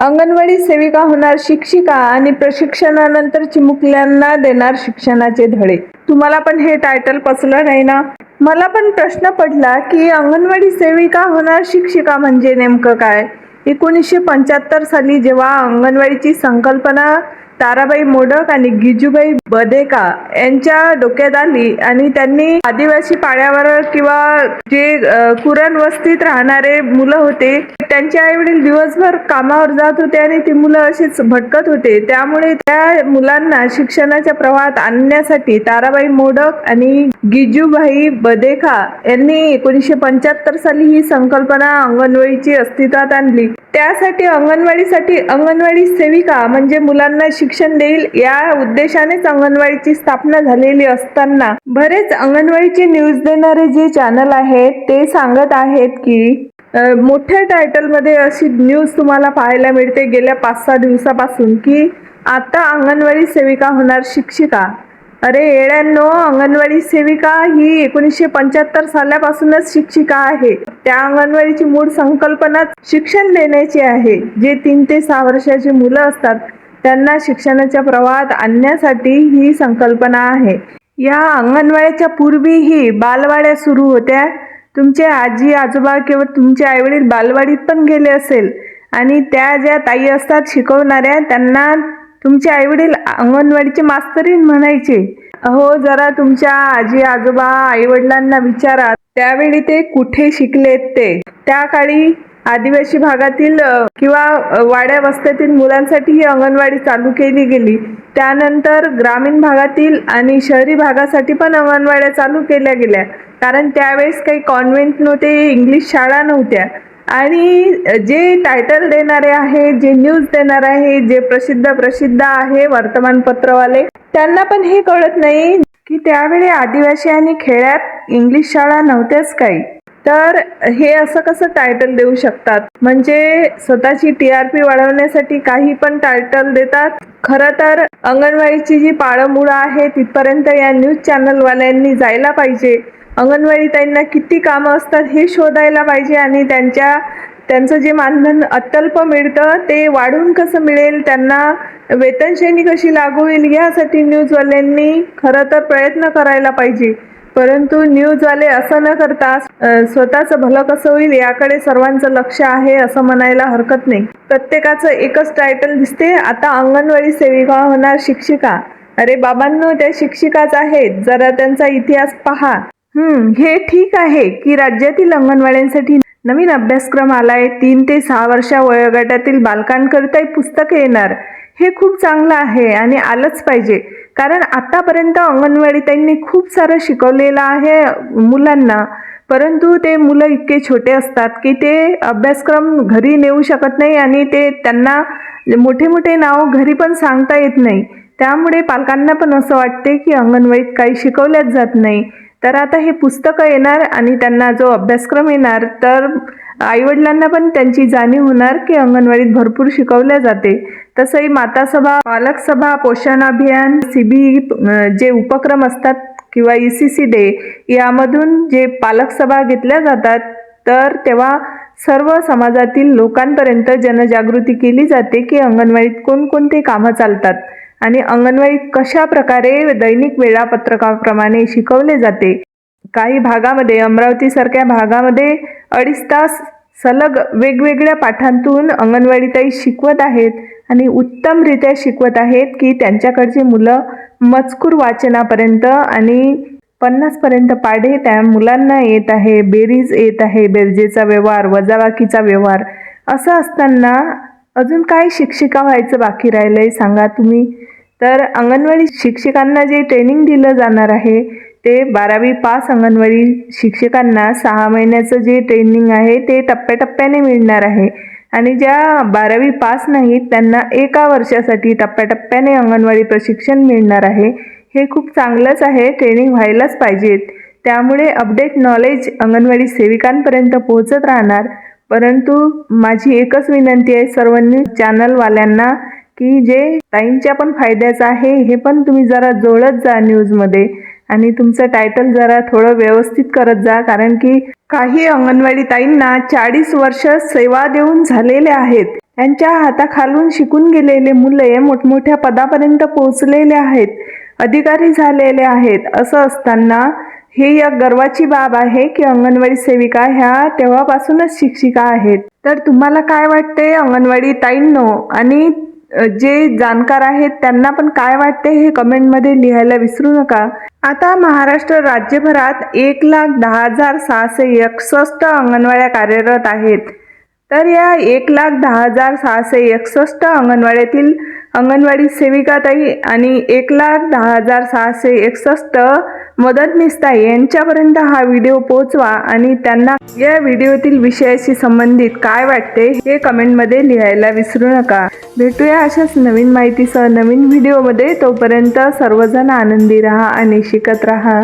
अंगणवाडी सेविका होणार शिक्षिका आणि प्रशिक्षणानंतर चिमुकल्यांना देणार शिक्षणाचे धडे. तुम्हाला पण हे टायटल पचलं नाही ना? मला पण प्रश्न पडला की अंगणवाडी सेविका होणार शिक्षिका म्हणजे नेमकं काय? एकोणीसशे पंच्याहत्तर साली जेव्हा अंगणवाडीची संकल्पना ताराबाई मोडक आणि गिजूबाई बदेका यांच्या डोक्यात आली आणि त्यांनी आदिवासी पाड्यावर किंवा जे कुरण वस्तीत राहणारे मुलं होते त्यांचे आई वडील दिवसभर कामावर जात होते आणि ती मुलं अशीच भटकत होते. त्यामुळे त्या मुलांना शिक्षणाच्या प्रवाहात आणण्यासाठी ताराबाई मोडक आणि गिजूभाई बदेखा यांनी एकोणीसशे पंच्याहत्तर साली ही संकल्पना अंगणवाडीची अस्तित्वात आणली. त्यासाठी अंगणवाडीसाठी अंगणवाडी सेविका म्हणजे मुलांना शिक्षण देईल या उद्देशानेच अंगणवाडीची स्थापना झालेली असताना बरेच अंगणवाडीचे न्यूज देणारे जे चॅनल आहेत ते सांगत आहेत की मोठ्या टायटलमध्ये अशी न्यूज तुम्हाला पाहायला मिळते. गेल्या पाच सहा दिवसापासून की आता अंगणवाडी सेविका होणार शिक्षिका. अरे येड्यांनो अंगणवाडी सेविका ही एकोणीसशे पंच्याहत्तर सालापासूनच शिक्षिका आहे. त्या अंगणवाडीची मूळ संकल्पना शिक्षण देण्याची आहे. जे तीन ते सहा वर्षाची मुलं असतात त्यांना शिक्षणाच्या प्रवाहात आणण्यासाठी ही संकल्पना आहे. या अंगणवाड्याच्या पूर्वीही बालवाड्या सुरू होत्या. तुमचे आजी आजोबा किंवा तुमचे आईवडील बालवाडीत पण गेले असेल आणि त्या ज्या ताई असतात शिकवणाऱ्या त्यांना तुमचे आईवडील अंगणवाडीचे मास्तरीन म्हणायचे. अहो जरा तुमच्या आजी आजोबा आईवडिलांना विचारा. त्यावेळी ते कुठे शिकलेत ते? त्या काळी आदिवासी भागातील किंवा वाड्या वस्त्यातील मुलांसाठी ही अंगणवाडी चालू केली गेली. त्यानंतर ग्रामीण भागातील आणि शहरी भागासाठी पण अंगणवाड्या चालू केल्या गेल्या. कारण त्यावेळेस काही कॉन्व्हेंट नव्हते इंग्लिश शाळा नव्हत्या. आणि जे टायटल देणारे आहे जे न्यूज देणार आहे जे प्रसिद्ध प्रसिद्ध आहे वर्तमानपत्रवाले त्यांना पण हे कळत नाही की त्यावेळी आदिवासी आणि खेड्यात इंग्लिश शाळा नव्हत्याच काही. तर हे असं कसं टायटल देऊ शकतात? म्हणजे स्वतःची टी आर पी वाढवण्यासाठी काही पण टायटल देतात. खरं तर अंगणवाडीची जी पाळंमुळं आहे तिथपर्यंत या न्यूज चॅनलवाल्यांनी जायला पाहिजे. अंगणवाडी त्यांना किती कामं असतात हे शोधायला पाहिजे आणि त्यांच्या त्यांचं जे मानधन अत्यल्प मिळतं ते वाढून कसं मिळेल त्यांना वेतनश्रेणी कशी लागू होईल यासाठी न्यूजवाल्यांनी खरं तर प्रयत्न करायला पाहिजे. परंतु न्यूजवाले असं न करता स्वतःचं भलं कसं होईल याकडे सर्वांचं लक्ष आहे असं म्हणायला हरकत नाही. प्रत्येकाचं एकच टायटल दिसते आता अंगणवाडी सेविका होणार शिक्षिका. अरे बाबांनो त्या शिक्षिकाच आहेत जरा त्यांचा इतिहास पहा. हे ठीक आहे की राज्यातील अंगणवाड्यांसाठी नवीन अभ्यासक्रम आलाय. तीन ते सहा वर्षा वयोगटातील बालकांकरिताही पुस्तकं येणार. हे खूप चांगलं आहे आणि आलंच पाहिजे. कारण आतापर्यंत अंगणवाडी त्यांनी खूप सारं शिकवलेलं आहे मुलांना. परंतु ते मुलं इतके छोटे असतात की ते अभ्यासक्रम घरी नेऊ शकत नाही आणि ते त्यांना मोठे मोठे नाव घरी पण सांगता येत नाही. त्यामुळे पालकांना पण असं वाटते की अंगणवाडीत काही शिकवल्याच जात नाही. तर आता हे पुस्तकं येणार आणि त्यांना जो अभ्यासक्रम येणार तर आईवडिलांना पण त्यांची जाणीव होणार की अंगणवाडीत भरपूर शिकवल्या जाते. तसंही माता सभा पोषण अभियान सी बी जे उपक्रम असतात किंवा ई सी सी डे यामधून जे पालकसभा घेतल्या जातात तर तेव्हा सर्व समाजातील लोकांपर्यंत जनजागृती केली जाते की अंगणवाडीत कोणकोणते कामं चालतात. आणि अंगणवाडीत कशा प्रकारे दैनिक वेळापत्रकाप्रमाणे शिकवले जाते? काही भागामध्ये अमरावतीसारख्या भागामध्ये अडीच तास सलग वेगवेगळ्या पाठांतून अंगणवाडीताई शिकवत आहेत आणि उत्तमरित्या शिकवत आहेत की त्यांच्याकडची मुलं मजकूर वाचनापर्यंत आणि पन्नासपर्यंत पाढे त्या मुलांना येत आहे बेरीज येत आहे बेरजेचा व्यवहार वजाबाकीचा व्यवहार. असं असताना अजून काय शिक्षिका व्हायचं बाकी राहिलं आहे सांगा तुम्ही? तर अंगणवाडी शिक्षिकांना जे ट्रेनिंग दिलं जाणार आहे ते बारावी पास अंगणवाडी शिक्षकांना सहा महिन्याचं जे ट्रेनिंग आहे ते टप्प्याटप्प्याने मिळणार आहे. आणि ज्या बारावी पास नाहीत त्यांना एका वर्षासाठी टप्प्याटप्प्याने अंगणवाडी प्रशिक्षण मिळणार आहे. हे खूप चांगलंच आहे ट्रेनिंग व्हायलाच पाहिजेत. त्यामुळे अपडेट नॉलेज अंगणवाडी सेविकांपर्यंत पोहोचत राहणार. परंतु माझी एकच विनंती आहे सर्वांनी चॅनलवाल्यांना की जे ताईंच्या पण फायद्याचं आहे हे पण तुम्ही जरा जोडत जा न्यूजमध्ये. आणि तुमचं टायटल जरा थोडं व्यवस्थित करत जा कारण की काही अंगणवाडी ताईंना चाळीस वर्ष सेवा देऊन झालेले आहेत. त्यांच्या हाताखालून शिकून गेलेले मुले मोठमोठ्या पदापर्यंत पोहोचलेले आहेत अधिकारी झालेले आहेत. असं असताना हे एक गर्वाची बाब आहे की अंगणवाडी सेविका ह्या तेव्हापासूनच शिक्षिका आहेत. तर तुम्हाला काय वाटते अंगणवाडी ताईंनो? आणि जे जाणकार आहेत त्यांना पण काय वाटते हे कमेंटमध्ये लिहायला विसरू नका. आता महाराष्ट्र राज्यभरात एक लाख दहा हजार सहाशे एकसष्ट अंगणवाड्या कार्यरत आहेत. तर या एक लाख दहा हजार सहाशे एकसष्ट अंगणवाड्यातील अंगणवाडी सेविकाताई आणि एक लाख दहा हजार सहाशे एकसष्ट मदतनीसताई यांच्यापर्यंत हा व्हिडिओ पोहोचवा आणि त्यांना या व्हिडिओतील विषयाशी संबंधित काय वाटते हे कमेंटमध्ये लिहायला विसरू नका. भेटूया अशाच नवीन माहितीसह नवीन व्हिडिओमध्ये. तोपर्यंत सर्वजण आनंदी राहा आणि शिकत राहा.